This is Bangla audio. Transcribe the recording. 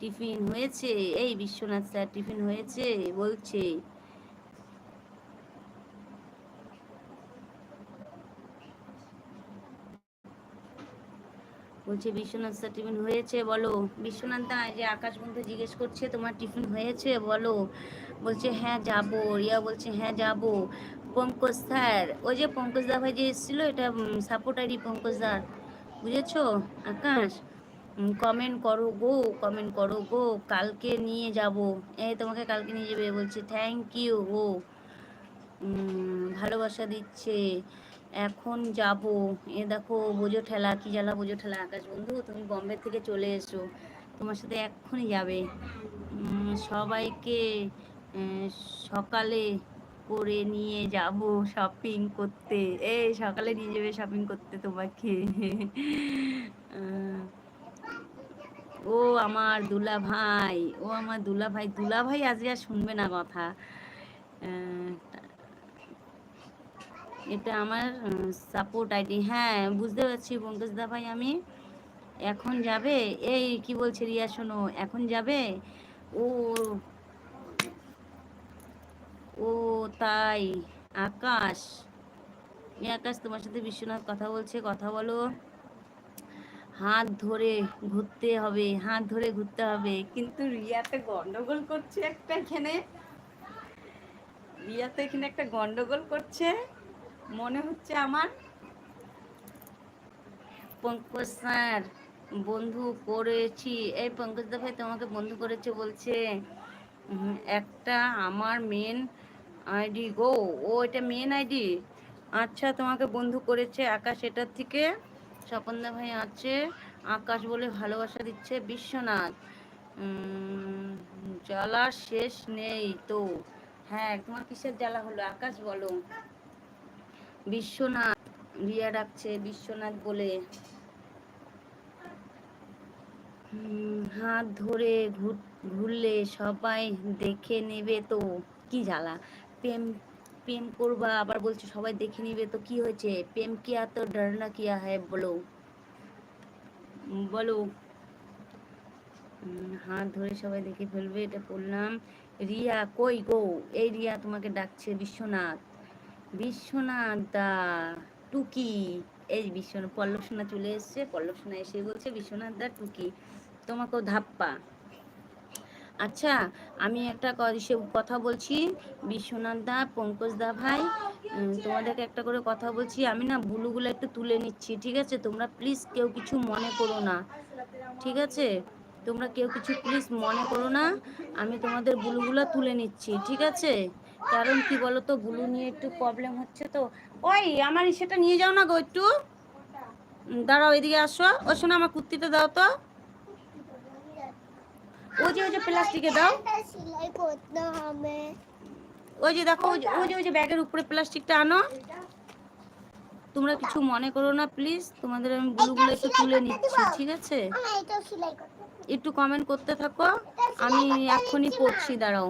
টিফিন হয়েছে? এই বিশ্বনাথ স্যার, টিফিন হয়েছে? বলছে। বলছে, বিশ্বনাথ স্যার, টিফিন হয়েছে, বলো। বিশ্বনাথ দা যে আকাশ বন্ধু জিজ্ঞেস করছে, তোমার টিফিন হয়েছে? বলো। বলছে হ্যাঁ যাব। রিয়া বলছে হ্যাঁ যাব। পঙ্কজ স্যার, ওই যে পঙ্কজ দা ভাই যে এসেছিল, এটা সাপোর্ট আইডি পঙ্কজ দা। বুঝেছ? আকাশ? কমেন্ট করো গো কমেন্ট করো গো, কালকে নিয়ে যাব। এই তোমাকে কালকে নিয়ে যাবে বলছে থ্যাংক ইউ গো ভালোবাসা দিচ্ছে। এখন যাব। এ দেখো, বোঝো ঠেলা, কি জ্বালা, বোঝো ঠেলা আকাশ। বন্ধু, তুমি বম্বে থেকে চলে এসো। তোমার সাথে এক্ষুনি যাবে। সবাইকে সকালে করে নিয়ে যাব শপিং করতে। এই, সকালে নিয়ে যাবে শপিং করতে তোমাকে। ও আমার দুলা ভাই ও আমার দুলা ভাই দুলা ভাই আজকে আর শুনবে না কথা। এটা আমার সাপোর্ট আইডি হ্যাঁ বুঝতে পারছি পঙ্কজদা ভাই আমি। এখন যাবে? এই কি বলছে রিয়া, শোনো, এখন যাবে? ও ও তাই, আকাশ। এই আকাশ তোমার সাথে বিশ্বনাথ কথা বলছে, কথা বলো। হাত ধরে ঘুরতে হবে, হাত ধরে ঘুরতে হবে। কিন্তু রিয়াতে গন্ডগোল করছে একটা এখানে। রিয়াতে এখানে একটা গন্ডগোল করছে। মনে হচ্ছে আমার পঙ্কজ স্যার বন্ধু করেছি। এই পঙ্কজ দা ভাই তোমাকে বন্ধু করেছে বলছে একটা আমার মেন আইডি গো, ও এটা মেন আইডি আচ্ছা তোমাকে বন্ধু করেছে আকাশ এটার থেকে। স্বপনদা ভাই আছে আকাশ বলে ভালোবাসা দিচ্ছে বিশ্বনাথ। উম, জ্বালার শেষ নেই তো। হ্যাঁ তোমার কিসের জ্বালা হলো? আকাশ বলো। বিশ্বনাথ রিয়া ডাকছে বিশ্বনাথ বলে। হাত ধরে ঘুরলে সবাই দেখে নেবে তো। কি জ্বালা? প্রেম প্রেম করবা, আবার বলছে সবাই দেখে নিবে, তো কি হয়েছে? প্রেম কিয়া তো ডরনা কিয়া হ্যায় বলো? বলো। হাত ধরে সবাই দেখে ফেলবে, এটা বললাম। রিয়া কই গো? এই রিয়া তোমাকে ডাকছে বিশ্বনাথ। বিশ্বনাথ দা, টুকি। এই বিশ্বনাথ পল্লব সোনা চলে এসছে পল্লব সোনা এসে বলছে, বিশ্বনাথ দা, টুকি, তোমাকেও ধাপ্পা। আচ্ছা আমি একটা কথা বলছি। বিশ্বনাথ দা, পঙ্কজ দা ভাই তোমাদেরকে একটা করে কথা বলছি। আমি না বুলুগুলো একটু তুলে নিচ্ছি, ঠিক আছে? তোমরা প্লিজ কেউ কিছু মনে করো না, ঠিক আছে? তোমরা কেউ কিছু প্লিজ মনে করো না, আমি তোমাদের বুলুগুলো তুলে নিচ্ছি, ঠিক আছে? কারণ কি বলো তো বুলু নিয়ে একটু প্রবলেম হচ্ছে তো। ওই, আমার সেটা নিয়ে যাও না গো একটু। দাঁড়াও, এদিকে আসো। ও শোনো, আমার কুর্তিটা দাও তো। ওই যে ওই যে প্লাস্টিকে দাও। সেলাই করতে হবে ওই যে দেখো ওই যে ওই যে ব্যাগের উপরে প্লাস্টিকটা আনো। তোমরা কিছু মনে করো না প্লিজ তোমাদের আমি বুলুগুলো একটু তুলে নিচ্ছি, ঠিক আছে? একটু কমেন্ট করতে থাকো। আমি এখনই পড়ছি, দাঁড়াও।